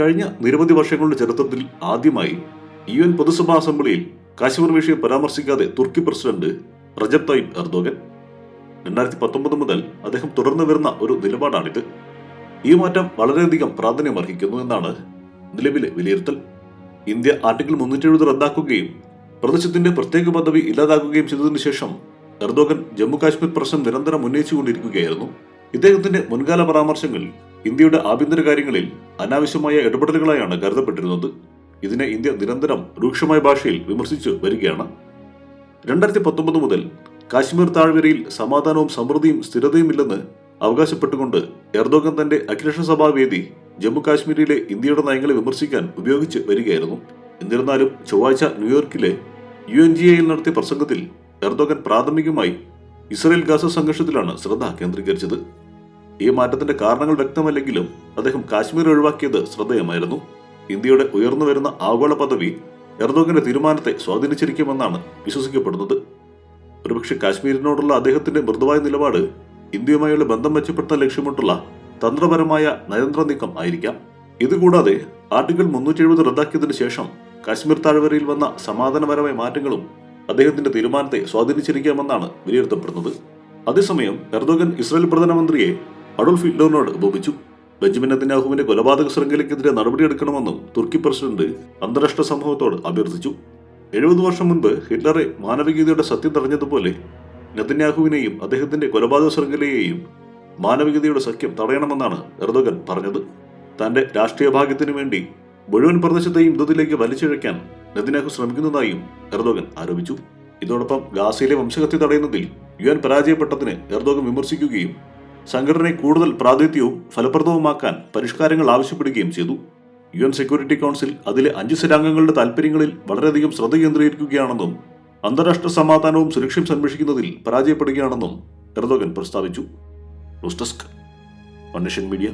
കഴിഞ്ഞ നിരവധി വർഷങ്ങളുടെ ചരിത്രത്തിൽ ആദ്യമായി യു എൻ പൊതുസഭാ അസംബ്ലിയിൽ കാശ്മീർ വിഷയം പരാമർശിക്കാതെ തുർക്കി പ്രസിഡന്റ് റജബ് തയ്യിബ് എർദോഗൻ. രണ്ടായിരത്തി പത്തൊമ്പത് മുതൽ അദ്ദേഹം തുടർന്നു വരുന്ന ഒരു നിലപാടാണിത്. ഈ മാറ്റം വളരെയധികം പ്രാധാന്യം അർഹിക്കുന്നു എന്നാണ് നിലവിലെ വിലയിരുത്തൽ. ഇന്ത്യ ആർട്ടിക്കിൾ മുന്നൂറ്റി എഴുപത് റദ്ദാക്കുകയും പ്രദേശത്തിന്റെ പ്രത്യേക പദവി ഇല്ലാതാക്കുകയും ചെയ്തതിനു ശേഷം എർദോഗൻ ജമ്മു കാശ്മീർ പ്രശ്നം നിരന്തരം ഉന്നയിച്ചുകൊണ്ടിരിക്കുകയായിരുന്നു. ഇദ്ദേഹത്തിന്റെ മുൻകാല പരാമർശങ്ങൾ ഇന്ത്യയുടെ ആഭ്യന്തര കാര്യങ്ങളിൽ അനാവശ്യമായ ഇടപെടലുകളായാണ് കരുതപ്പെട്ടിരുന്നത്. ഇതിനെ ഇന്ത്യ നിരന്തരം രൂക്ഷമായ ഭാഷയിൽ വിമർശിച്ചു വരികയാണ്. രണ്ടായിരത്തി പത്തൊമ്പത് മുതൽ കാശ്മീർ താഴ്വരയിൽ സമാധാനവും സമൃദ്ധിയും സ്ഥിരതയും ഇല്ലെന്ന് അവകാശപ്പെട്ടുകൊണ്ട് എർദോഗൻ തന്റെ അഖിലേഷസഭാ വേദി ജമ്മു കാശ്മീരിലെ ഇന്ത്യയുടെ നയങ്ങളെ വിമർശിക്കാൻ ഉപയോഗിച്ച് വരികയായിരുന്നു. എന്നിരുന്നാലും ചൊവ്വാഴ്ച ന്യൂയോർക്കിലെ യു എൻ ജി എയിൽ നടത്തിയ പ്രസംഗത്തിൽ എർദോഗൻ പ്രാഥമികമായി ഇസ്രയേൽ ഗാസ സംഘർഷത്തിലാണ് ശ്രദ്ധ കേന്ദ്രീകരിച്ചത്. ഈ മാറ്റത്തിന്റെ കാരണങ്ങൾ വ്യക്തമല്ലെങ്കിലും അദ്ദേഹം കാശ്മീർ ഒഴിവാക്കിയത് ശ്രദ്ധേയമായിരുന്നു. ഇന്ത്യയുടെ ഉയർന്നു വരുന്ന ആഗോള പദവി എർദോഗന്റെ തീരുമാനത്തെ സ്വാധീനിച്ചിരിക്കുമെന്നാണ് വിശ്വസിക്കപ്പെടുന്നത്. ഒരുപക്ഷെ കാശ്മീരിനോടുള്ള അദ്ദേഹത്തിന്റെ മൃദുവായ നിലപാട് ഇന്ത്യയുമായുള്ള ബന്ധം മെച്ചപ്പെടുത്താൻ ലക്ഷ്യമിട്ടുള്ള തന്ത്രപരമായ നയതന്ത്ര നീക്കം ആയിരിക്കാം. ഇതുകൂടാതെ ആർട്ടിക്കിൾ മുന്നൂറ്റി എഴുപത് റദ്ദാക്കിയതിനു ശേഷം കാശ്മീർ താഴ്വരയിൽ വന്ന സമാധാനപരമായ മാറ്റങ്ങളും അദ്ദേഹത്തിന്റെ തീരുമാനത്തെ സ്വാധീനിച്ചിരിക്കാമെന്നാണ് വിലയിരുത്തപ്പെടുന്നത്. അതേസമയം എർദോഗൻ ഇസ്രായേൽ പ്രധാനമന്ത്രിയെ അഡോൾഫ് ഹിറ്റ്ലറിനോട് ഉപമിച്ചു ബെഞ്ചമിൻ നെതന്യാഹുവിന്റെ കൊലപാതക ശൃംഖലയ്ക്കെതിരെ നടപടിയെടുക്കണമെന്നും തുർക്കി പ്രസിഡന്റ് അന്താരാഷ്ട്ര സമൂഹത്തോട് അഭ്യർത്ഥിച്ചു. എഴുപത് വർഷം മുൻപ് ഹിറ്റ്ലറെ മാനവികതയുടെ സത്യം തടഞ്ഞതുപോലെ നെതന്യാഹുവിനെയും അദ്ദേഹത്തിന്റെ കൊലപാതക ശൃംഖലയെയും മാനവികതയുടെ സഖ്യം തടയണമെന്നാണ് എർദോഗൻ പറഞ്ഞത്. തന്റെ രാഷ്ട്രീയ ഭാഗ്യത്തിനു വേണ്ടി മുഴുവൻ പ്രദേശത്തെയും യുദ്ധത്തിലേക്ക് വലിച്ചിഴയ്ക്കാൻ നെതന്യാഹു ശ്രമിക്കുന്നതായും എർദോഗൻ ആരോപിച്ചു. ഇതോടൊപ്പം ഗാസയിലെ വംശഹത്യ തടയുന്നതിൽ യു എൻ പരാജയപ്പെട്ടതിന് എർദോഗൻ വിമർശിക്കുകയും സംഘടനയെ കൂടുതൽ പ്രാതിനിധ്യവും ഫലപ്രദവുമാക്കാൻ പരിഷ്കാരങ്ങൾ ആവശ്യപ്പെടുകയും ചെയ്തു. യു എൻ സെക്യൂരിറ്റി കൗൺസിൽ അതിലെ അഞ്ച് സ്ഥിരാംഗങ്ങളുടെ താൽപ്പര്യങ്ങളിൽ വളരെയധികം ശ്രദ്ധ കേന്ദ്രീകരിക്കുകയാണെന്നും അന്താരാഷ്ട്ര സമാധാനവും സുരക്ഷയും സംരക്ഷിക്കുന്നതിൽ പരാജയപ്പെടുകയാണെന്നും എർദോഗൻ പ്രസ്താവിച്ചു. News desk media.